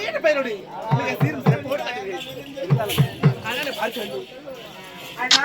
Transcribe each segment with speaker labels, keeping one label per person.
Speaker 1: என்ற பெயரோடு மிக சீரும் சிறப்போடு அண்ணனை பார்க்க வேண்டும் அண்ணா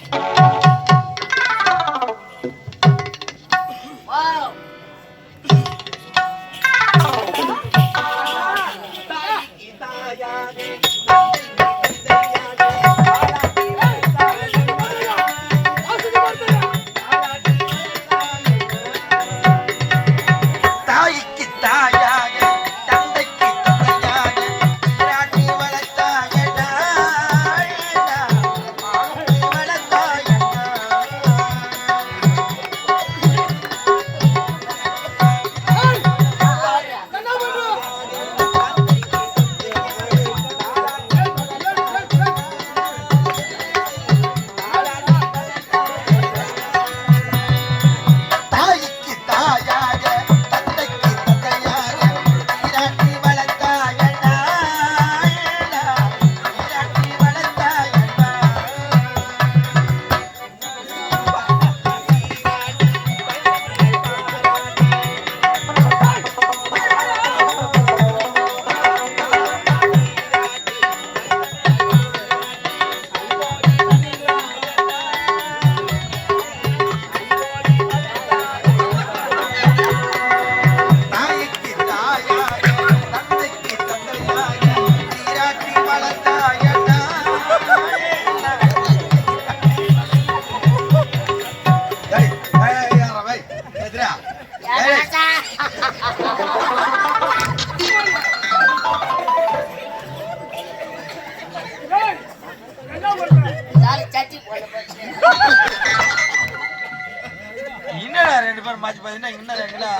Speaker 2: பாட்டு பேரும் பாத்தீங்கன்னா இன்னும் எங்கடா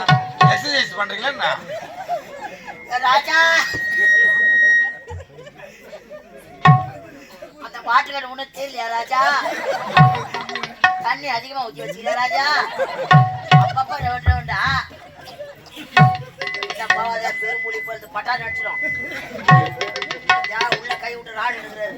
Speaker 2: எக்ஸசைஸ் பண்றீங்களா
Speaker 3: ராஜா! அந்த பாட்டுக்கார ஒன்றும் தெரியலையா ராஜா? தண்ணி அதிகமா ஊத்தி வச்சுக்கிற ராஜா? அப்பப்ப ரெவன் ரெவன்டா போவாத பெருமொழி போறது பட்டாணி அடிச்சிடும் யா உள்ள கை விட்டு ராடு எடுக்கிறாரு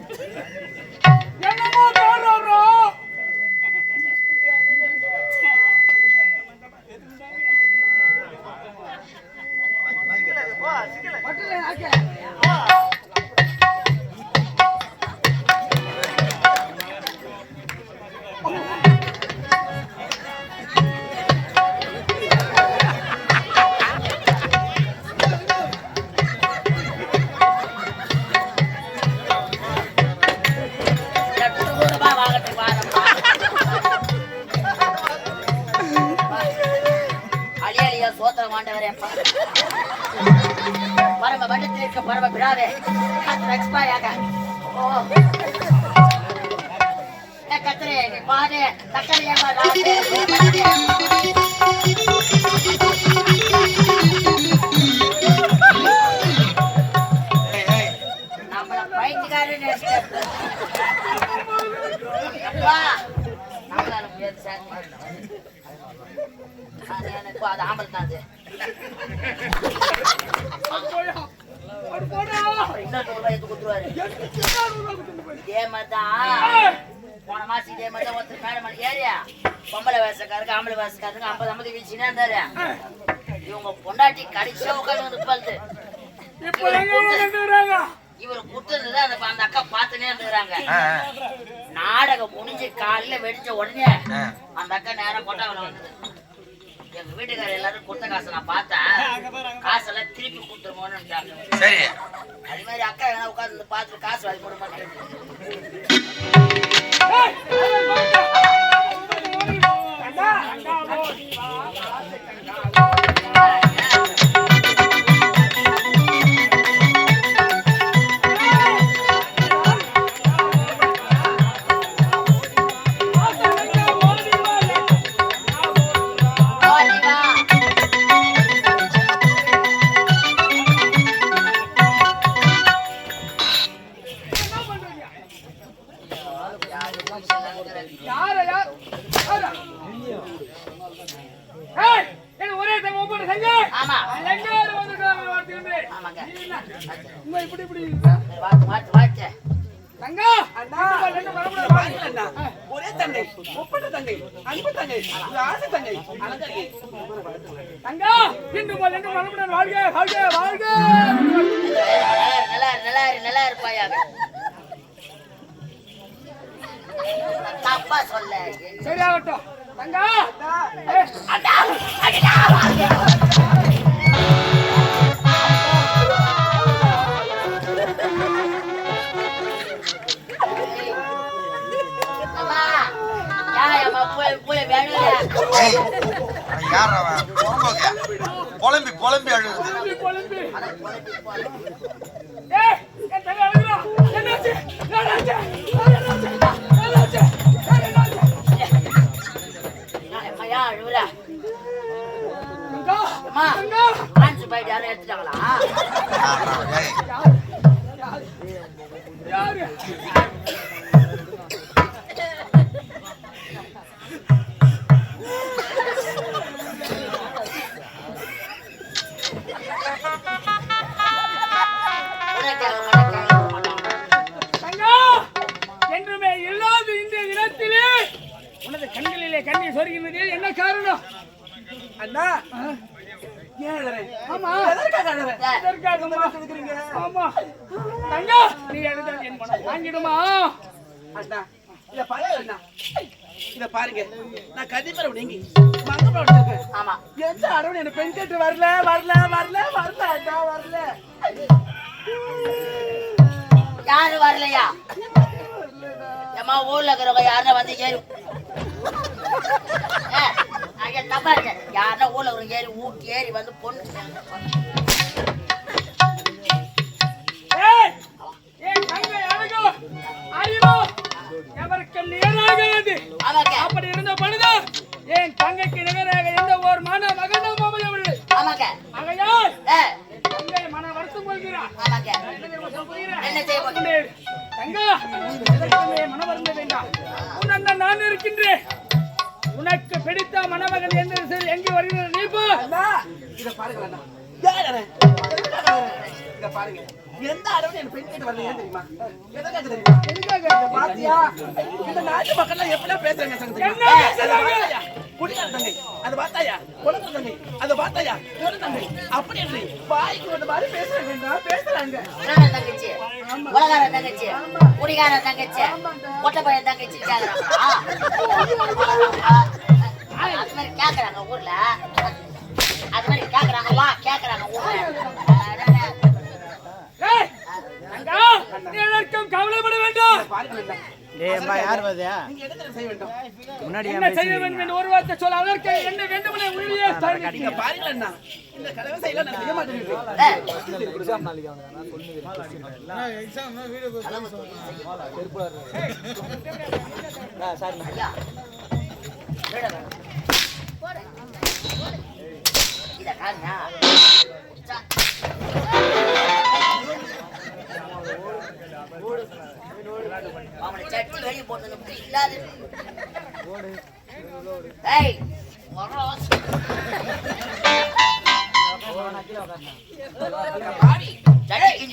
Speaker 3: நம்ம வண்டத்தில் இருக்க பரம பிடாவே எக்ஸ்பாயாக ஓ. ஏ கத்திரே நீ பாரு. தக்கலையம்மா நம்மள நம்மளால முடியாது சார். எனக்கு அது ஆம்பளை தான் அது. போன மாசம் இதே மாதிரி ஒருத்தர் மேடம் ஏரியா பொம்பளை வேசக்காரருக்கு ஆம்பளை வேசக்காரருக்கு ஐம்பது ஐம்பது வீச்சுனே இருந்தாரு. இவங்க பொண்டாட்டி கடைசியா உட்காந்து வந்து பழுது இவரு குத்துறது அந்த அந்த அக்கா பார்த்துனே இருந்துக்கிறாங்க நாடகம் முடிஞ்சு காலையில வெடிச்ச உடனே. அந்த அக்கா நேரா கொட்டாவில வந்தது. எங்க வீட்டுக்காரர் எல்லாரும் கொடுத்த காசை நான் பார்த்தேன். காசெல்லாம் திருப்பி கொடுத்துருமோன்னு
Speaker 2: சரி.
Speaker 3: அது மாதிரி அக்கா என்ன உட்காந்து பார்த்துட்டு காசு வாங்கி கொடுக்க மாட்டேங்குது ஆமாங்க
Speaker 4: இங்க இப்படி இப்படி?
Speaker 3: வாத்து வாத்து வாத்து
Speaker 4: தங்கா
Speaker 1: அண்ணா அண்ணா ஒரே தங்கை ஒப்பட்ட தங்கை அன்பு தங்கை ஒரு ஆசை தங்கை அலங்காரியை
Speaker 4: தங்கா இன்று முதல் என்று வரக்கூடாது வாழ்க வாழ்க வாழ்க
Speaker 3: நல்லா நல்லா நல்லா இருப்பாயாக தப்பா சொல்ல
Speaker 4: சரியாகட்டும் தங்கா
Speaker 3: அம்மா போயிட்டு யாரும் எடுத்துட்டாங்களா
Speaker 2: யார்?
Speaker 4: என் மனம் வாங்கிடுமா?
Speaker 1: அண்ணா இத பாருங்க அண்ணா. இத பாருங்க. நான் கண்டிப்பா நீங்கி
Speaker 3: ஆமா.
Speaker 1: எந்த அடவன் என்ன பெண் கேட்டு வரல வரல வரல வரல அண்ணா வரல.
Speaker 3: யாரு வரலையா? ஏம்மா ஊர்ல இருக்கிறவங்க யாருன்னா வந்து ஐயா, தப்பா இருக்கு யாருன்னா ஊர்ல ஏறி ஊட்டி ஏறி வந்து பொண்ணு
Speaker 4: அப்படி இருந்த பொழுது என் தங்கைக்கு நிகராக எந்த ஒரு மன மகனும் அமையவில்லை ஆகையால் தங்கை மன வருத்தம் கொள்கிறார் என்ன போகிறேன்? தங்கா மன வருந்த வேண்டாம் நான் இருக்கின்றேன் பிடித்த மணமகன் எந்த திசையில் எங்கே வருகிற நீ போ
Speaker 1: அண்ணா இத பாருங்க அண்ணா. யார் அண்ணா? எதற்காக அழறேன்? இத பாருங்க. எந்த அடவன் என்ன பெண் கேட்டு வரல ஏன் தெரியுமா எதற்காக தெரியுமா? எதுக்காக இத பாத்தியா? இந்த நாட்டு மக்கள் எப்படிலாம் பேசுறாங்க சங்கதி
Speaker 4: என்ன பேசுறாங்க?
Speaker 1: குடிக்கார தங்கை. அது பார்த்தாயா தங்கை. அது பார்த்தாயா ஒரு தங்கை. அப்படி என்று வந்த மாதிரி பேசுறாங்க பேசுறாங்க?
Speaker 3: தங்கச்சி. உலகார தங்கச்சி. குடிகார தங்கச்சி. தங்கச்சி ஊர்ல. அது மாதிரி கேக்குறாங்களா கேக்குறாங்க ஊர்ல.
Speaker 4: கவலைப்பட வேண்டாம்.
Speaker 5: முன்னாடி
Speaker 4: என்ன செய்ய வேண்டும் என்று ஒரு வார்த்தை சொல்ல அதற்கு என்ன வேண்டுமென.
Speaker 1: நீங்க பாருங்க அண்ணா இந்த கலவை செய்யலாம் நான் செய்ய மாட்டேன்
Speaker 3: இத காமியா அவனை சட்டி வெளியே போட்டது இல்லாது ஏய்.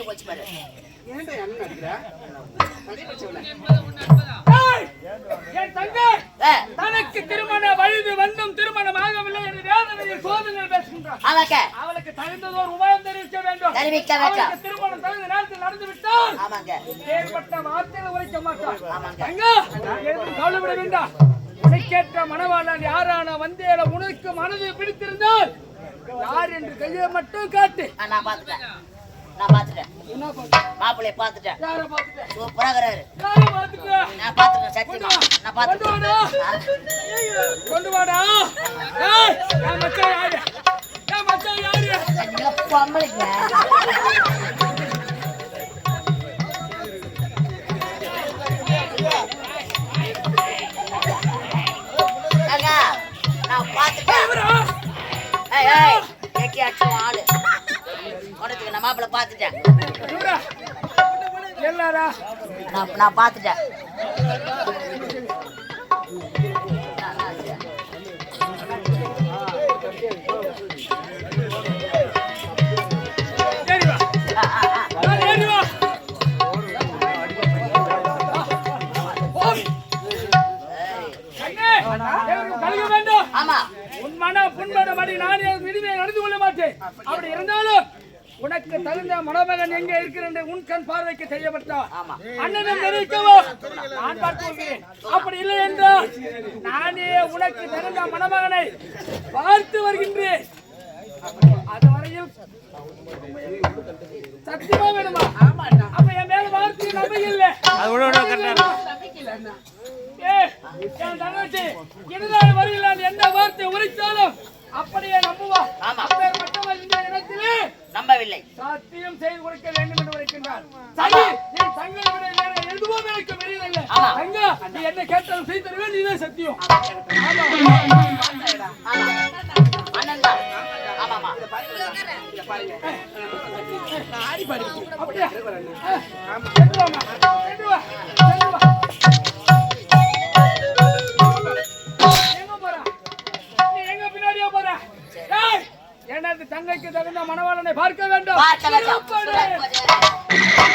Speaker 3: போச்சு பாரு
Speaker 4: தனக்கு திருமண வயது வந்தும் திருமணம் ஆகவில்லை. பேசுகின்றார்.
Speaker 3: ஆமாங்க
Speaker 4: அவளுக்கு தகுந்ததோர் உபாயம் தெரிவிக்க வேண்டும்.
Speaker 3: தெரிவிக்க வேண்டும்.
Speaker 4: அவளுக்கு திருமணம் தகுந்த நேரத்தில் நடந்து விட்டால்
Speaker 3: ஆமாங்க.
Speaker 4: ஏற்பட்ட வார்த்தைகளை உரைக்க மாட்டார்
Speaker 3: ஆமாங்க.
Speaker 4: தங்கா எதுவும் கவலைப்பட வேண்டாம். உனக்கேற்ற மனவாளன் யாரான வந்தேல உனக்கு மனது பிடித்திருந்தால் யார் என்று கையை மட்டும் காட்டு.
Speaker 3: நான் பாத்துட்டேன் நான் பாத்துட்டேன் மாப்பிள்ளைய பாத்துட்டேன்
Speaker 4: யாரை பார்த்துட்ட
Speaker 3: சூப்பரா இருக்கிறாரு.
Speaker 4: யாரை பார்த்துட்ட
Speaker 3: நான் பாத்துட்டேன் சத்தியமா.
Speaker 4: கொண்டு வாடா மச்சான் யாரு? மச்சான் யாரு?
Speaker 3: பொம்பளைங்க ஆளு. உனக்கு நான் மாப்பிள்ளை?
Speaker 4: எல்லாரா
Speaker 3: நான் நான்
Speaker 4: அப்படி இருந்தாலும் உனக்கு தகுந்த மணமகன் எங்கே இருக்கிறேன் என்று உன் கண் பார்வைக்கு தெரியப்பட்டார்
Speaker 3: ஆமா.
Speaker 4: அண்ணனும் தெரிவிக்கவோ? நான் பார்த்து கொள்கிறேன். அப்படி இல்லை என்றால் நானே உனக்கு தகுந்த மணமகனை பார்த்து வருகின்றேன். அது வரையில் சத்தியமா வேணுமா? அப்ப என் மேல வார்த்தை நம்பிக்கை இல்லை. என் தங்கச்சி, இதுநாள் வரையில் எந்த வார்த்தை உரைத்தாலும் அப்படியே நம்புவா
Speaker 3: ஆமா.
Speaker 4: அப்பேற்பட்டவள் இந்த இடத்திலே
Speaker 3: நம்பவில்லை
Speaker 4: சத்தியம் செய்து கொடுக்க வேண்டும் என்று உரைக்கின்றார் சரி வேற எதுவும் எனக்கு. தங்கா நீ என்ன கேட்டாலும் செய்து தருவேன் நீதான் சத்தியம் ஆமா
Speaker 3: ஆமா அண்ணன் தான் ஆமாமா
Speaker 1: இத பாருங்க நான் ஆடி பாடி
Speaker 4: அப்படியா தங்கைக்கு தகுந்த மணவாளனை பார்க்க வேண்டும்.